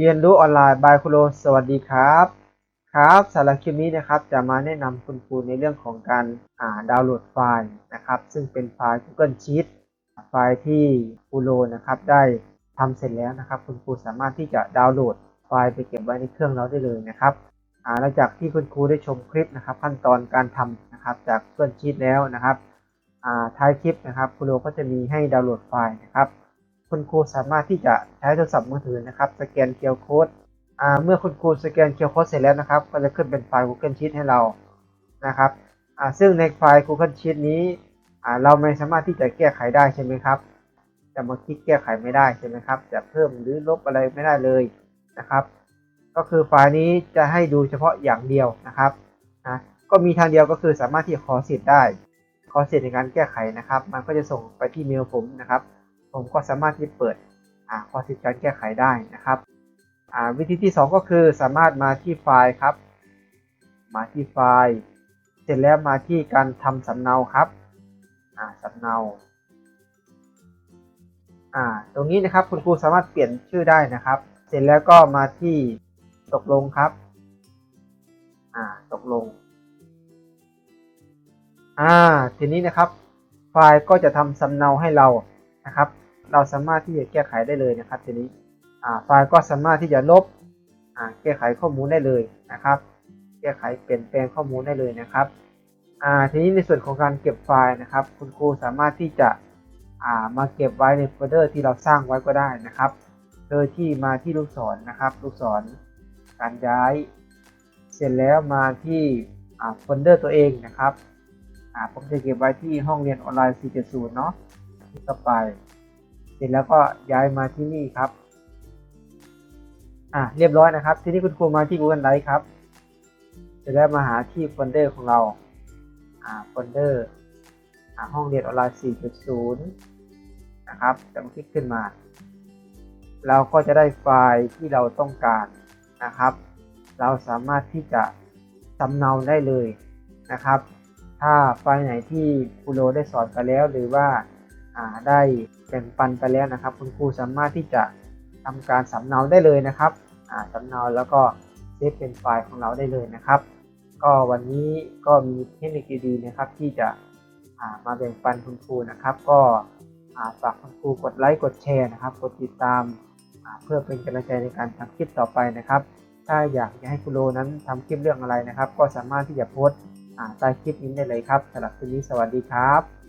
เรียนรู้ออนไลน์บายคุโรสวัสดีครับ ครับสำหรับคลิปนี้นะครับจะมาแนะนำคุณครูในเรื่องของการอ่าดาวน์โหลดไฟล์นะครับ ซึ่งเป็นไฟล์ Google Sheet ไฟล์ที่ครูโรนะครับได้ทำเสร็จแล้วนะครับ คุณครูสามารถที่จะดาวน์โหลดไฟล์ไปเก็บไว้ในเครื่องเราได้เลยนะครับหลังจากที่คุณครูได้ชมคลิปนะครับ ขั้นตอนการทำนะครับจาก Google Sheet แล้วนะครับท้ายคลิปนะครับครูโรก็จะมีให้ดาวน์โหลดไฟล์นะครับ คุณครูสามารถที่จะใช้โทรศัพท์มือถือนะครับสแกนเคอร์โค้ดเมื่อคุณครูสแกนเคอร์โค้ดเสร็จแล้วนะครับ ก็จะขึ้นเป็นไฟล์ Google Sheet ให้เรานะครับซึ่งในไฟล์ Google Sheet นี้เราไม่สามารถที่จะแก้ไขได้ใช่ไหมครับจะมาคลิกแก้ไขไม่ได้ใช่ไหมครับ จะเพิ่มหรือลบอะไรไม่ได้เลยนะครับ ก็คือไฟล์นี้จะให้ดูเฉพาะอย่างเดียวนะครับนะก็มีทางเดียวก็คือสามารถที่ขอสิทธิ์ได้ ขอสิทธิ์ในการแก้ไขนะครับ มันก็จะส่งไปที่เมลผมนะครับ ผมก็สามารถที่เปิดอ่าขอสิทธิ์การแก้ไขได้นะครับวิธีที่ 2 ก็คือสามารถมาที่ไฟล์ครับ มาที่ไฟล์ เสร็จแล้วมาที่การทำสำเนาครับอ่าสำเนาตรงนี้นะครับคุณครูสามารถเปลี่ยนชื่อได้นะครับ เสร็จแล้วก็มาที่ตกลงครับตกลงอ่าทีนี้นะครับ ไฟล์ก็จะทำสำเนาให้เรา นะครับ เราสามารถที่จะแก้ไขได้เลยนะครับ ทีนี้ไฟล์ก็สามารถที่จะลบแก้ไขข้อมูลได้เลยนะครับ แก้ไขเปลี่ยนแปลงข้อมูลได้เลยนะครับทีนี้ในส่วนของการเก็บไฟล์นะครับ คุณครูสามารถที่จะามาเก็บไว้ในโฟลเดอร์ที่เราสร้างไว้ก็ได้นะครับ โดยที่มาที่ลูกศรนะครับ ลูกศรการย้าย เสร็จแล้วมาที่โฟลเดอร์ตัวเองนะครับผมจะเก็บไว้ที่ห้องเรียนออนไลน์4.0เนาะ ที่ต่อไป เสร็จแล้วก็ย้ายมาที่นี่ครับ อะเรียบร้อยนะครับ ทีนี้คุณครูมาที่ Google Drive ครับเสร็จแล้มาหาที่โฟลเดอร์ของเรา อ่าโฟลเดอร์อ่าห้องเรียนออนไลน์ 4.0 นะครับจะมาคลิกขึ้นมา เราก็จะได้ไฟล์ที่เราต้องการนะครับ เราสามารถที่จะสำเนาได้เลยนะครับ ถ้าไฟล์ไหนที่ครูโรได้สอนไปแล้วหรือว่า ได้แบ่งปันไปแล้วนะครับ คุณครูสามารถที่จะทำการสำเนาได้เลยนะครับอ่าสำเนาแล้วก็เซฟเป็นไฟล์ของเราได้เลยนะครับ ก็วันนี้ก็มีเทคนิคดีๆนะครับ ที่จะามาแบ่งปันคุณครูนะครับ ก็ฝากคุณครูกดไลค์กดแชร์นะครับ กดติดตามาเพื่อเป็นกำลังใจในการทำคลิปต่อไปนะครับ ถ้าอยากจะให้คุณโรนั้นทำคลิปเรื่องอะไรนะครับ ก็สามารถที่จะโพสต์ใต้คลิปนี้ได้เลยครับสำหรับคลิปนี้สวัสดีครับ